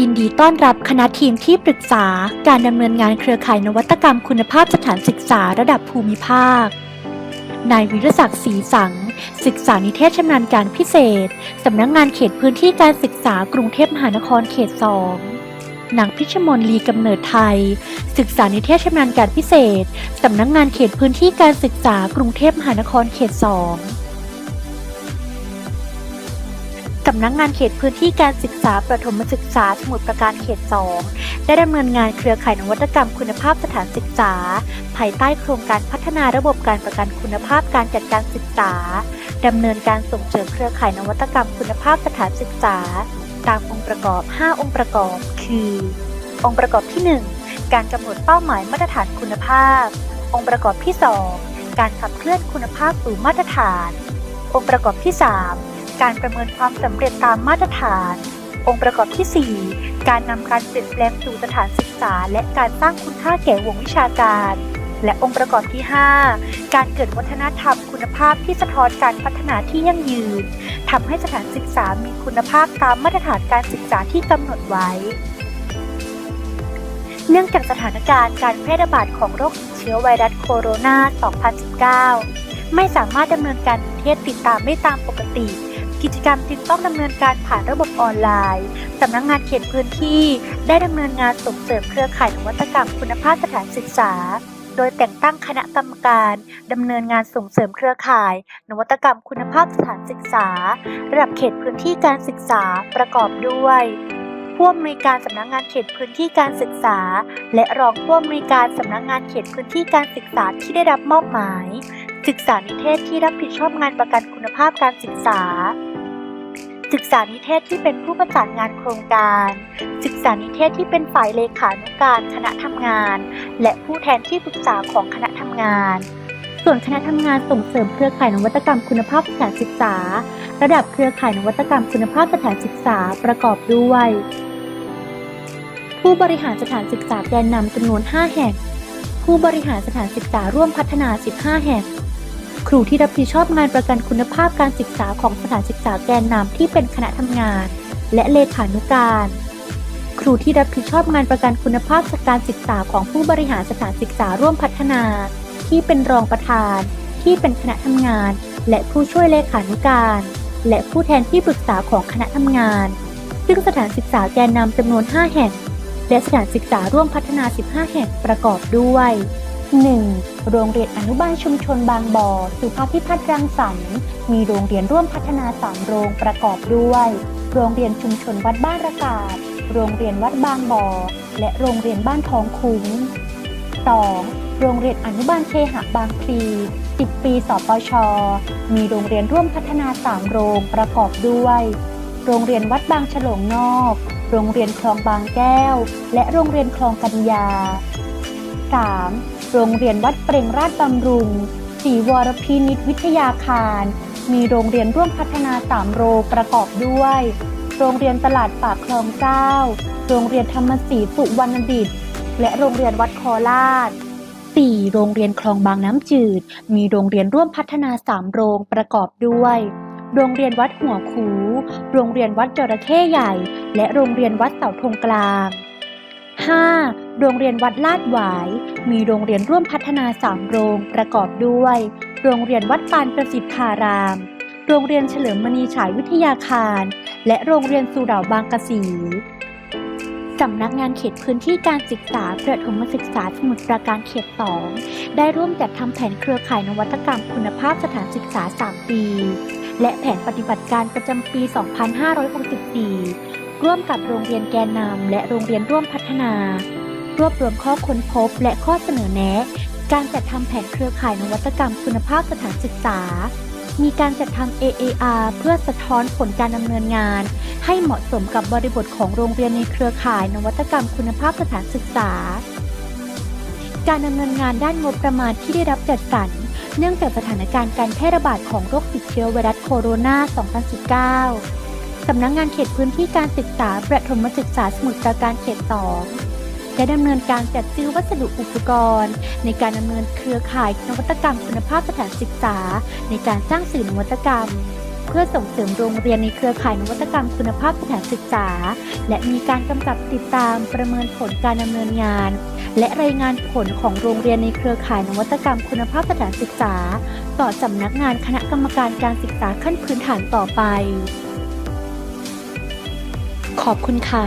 ยินดีต้อนรับคณะทีมที่ปรึกษาการดำเนินงานเครือข่ายนวัตกรรมคุณภาพสถานศึกษาระดับภูมิภาค นายวิรศักดิ์ศรีสัง ศึกษานิเทศชำนาญการพิเศษ สำนักงงานเขตพื้นที่การศึกษากรุงเทพมหานครเขต2นางพิชมนลีกำเนิดไทย ศึกษานิเทศชำนาญการพิเศษ สำนักงงานเขตพื้นที่การศึกษากรุงเทพมหานครเขต2 สำนักงงานเขตพื้นที่การศึกษาประถมศึกษาสมุทรปราการเขต 2 ได้ดำเนินงานเครือข่ายนวัตกรรมคุณภาพสถานศึกษา ภายใต้โครงการพัฒนาระบบการประกันคุณภาพการจัดการศึกษาดำเนินการส่งเสริมเครือข่ายนวัตกรรมคุณภาพสถานศึกษา ตามองค์ประกอบ 5 องค์ประกอบ คือ องค์ประกอบที่ 1 การกำหนดเป้าหมายมาตรฐานคุณภาพ องค์ประกอบที่ 2 การขับเคลื่อนคุณภาพสู่มาตรฐาน องค์ประกอบที่ 3 การประเมินความสำเร็จตามมาตรฐาน องค์ประกอบที่ 4 การนำการเปลี่ยนแปลงสู่สถานศึกษา และการสร้างคุณค่าแก่วงวิชาการ และองค์ประกอบที่ 5 การเกิดวัฒนธรรมคุณภาพที่สะท้อนการพัฒนาที่ยั่งยืนทำให้สถานศึกษามีคุณภาพตามมาตรฐานการศึกษาที่กำหนดไว้เนื่องจากสถานการณ์การแพร่ระบาดของโรคติดเชื้อไวรัสโคโรนา 2019 ไม่สามารถดำเนินการเทศติดตามได้ตามปกติ กิจกรรมจึงต้องดำเนินการผ่านระบบออนไลน์สำนักงงานเขตพื้นที่ ได้ดำเนินงานส่งเสริมเครือข่ายนวัตกรรมคุณภาพสถานศึกษา โดยแต่งตั้งคณะกรรมการดำเนินงานส่งเสริมเครือข่าย นวัตกรรมคุณภาพสถานศึกษา ระดับเขตพื้นที่การศึกษาประกอบด้วยผู้อำนวยการสำนักงานเขตพื้นที่การศึกษา และรองผู้อำนวยการสำนักงานเขตพื้นที่การศึกษาที่ได้รับมอบหมาย ศึกษานิเทศที่รับผิดชอบงานประกันคุณภาพการศึกษา ศึกษานิเทศที่เป็นผู้ประสานงานโครงการ ศึกษานิเทศที่เป็นฝ่ายเลขานุการคณะทำงาน และผู้แทนที่ปรึกษาของคณะทำงาน ส่วนคณะทำงานส่งเสริมเครือข่ายนวัตกรรมคุณภาพสถานศึกษา ระดับเครือข่ายนวัตกรรมคุณภาพสถานศึกษาประกอบด้วย ผู้บริหารสถานศึกษาแกนนำจำนวน 5 แห่ง ผู้บริหารสถานศึกษาร่วมพัฒนา 15 แห่ง ครูที่รับผิดชอบงานประกันคุณภาพการศึกษาของสถานศึกษาแกนนำที่เป็นคณะทำงาน และเลขานุการ ครูที่รับผิดชอบงานประกันคุณภาพการศึกษาของผู้บริหารสถานศึกษาร่วมพัฒนา ที่เป็นรองประธาน ที่เป็นคณะทำงาน และผู้ช่วยเลขานุการ และผู้แทนที่ปรึกษาของคณะทำงาน ซึ่งสถานศึกษาแกนนำจำนวน 5 แห่ง และสถานศึกษาร่วมพัฒนา 15 แห่งประกอบด้วย 1. โรงเรียนอนุบาลชุมชนบางบ่อ สุภาพิพัฒน์รังสรรค์ มีโรงเรียนร่วมพัฒนา 3 โรงประกอบด้วย โรงเรียนชุมชนวัดบ้านระกาศ โรงเรียนวัดบางบ่อ และโรงเรียนบ้านทองคุ้ง 2. โรงเรียนอนุบาลเคหะบางพลี 10 ปีสปช มีโรงเรียนร่วมพัฒนา 3 โรงประกอบด้วย โรงเรียนวัดบางฉลงนอก โรงเรียนคลองบางแก้ว และโรงเรียนคลองกัญญา 3. โรงเรียนวัดเปรงราชบำรุงศรีวรพินิตวิทยาคาร มีโรงเรียนร่วมพัฒนา3โรงประกอบด้วย โรงเรียนตลาดปากคลองเจ้า โรงเรียนธรรมศรีสุวรรณดิต และโรงเรียนวัดคอลาด 4. โรงเรียนคลองบางน้ำจืด มีโรงเรียนร่วมพัฒนา3โรงประกอบด้วย โรงเรียนวัดหัวคู โรงเรียนวัดจระเข้ใหญ่ และโรงเรียนวัดเสาธงกลาง 5. โรงเรียนวัดลาดหวาย มีโรงเรียนร่วมพัฒนา3โรงประกอบด้วย โรงเรียนวัดปานประสิทธาราม โรงเรียนเฉลิมมณีฉายวิทยาคาร และโรงเรียนสุเหร่าบางกะสีสำนักงานเขตพื้นที่การศึกษาประถมศึกษาสมุทรปราการเขต 2 ได้ร่วมจัดทำแผนเครือข่ายนวัตกรรมคุณภาพสถานศึกษา 3 ปี และแผนปฏิบัติการประจำปี 2564 ร่วมกับโรงเรียนแกนนำและโรงเรียนร่วมพัฒนา รวบรวมข้อค้นพบและข้อเสนอแนะ การจัดทำแผนเครือข่ายนวัตกรรมคุณภาพสถานศึกษา มีการจัดทำ AAR เพื่อสะท้อนผลการดำเนินงาน ให้เหมาะสมกับบริบทของโรงเรียนในเครือข่ายนวัตกรรมคุณภาพสถานศึกษา การดำเนินงานด้านงบประมาณที่ได้รับจัดสรรเนื่องจากสถานการณ์การแพร่ระบาดของโรคติดเชื้อไวรัสโคโรนา 2019 สำนักงงานเขตพื้นที่การศึกษาประถมศึกษาสมุทรปราการเขต2ได้ดำเนินการจัดซื้อวัสดุอุปกรณ์ ในการดำเนินเครือข่ายนวัตกรรมคุณภาพสถานศึกษา ในการสร้างสื่อนวัตกรรม เพื่อส่งเสริมโรงเรียนในเครือข่ายนวัตกรรมคุณภาพสถานศึกษา และมีการกำกับติดตามประเมินผลการดำเนินงาน และรายงานผลของโรงเรียนในเครือข่ายนวัตกรรมคุณภาพสถานศึกษา ต่อสำนักงานคณะกรรมการการศึกษาขั้นพื้นฐานต่อไป ขอบคุณค่ะ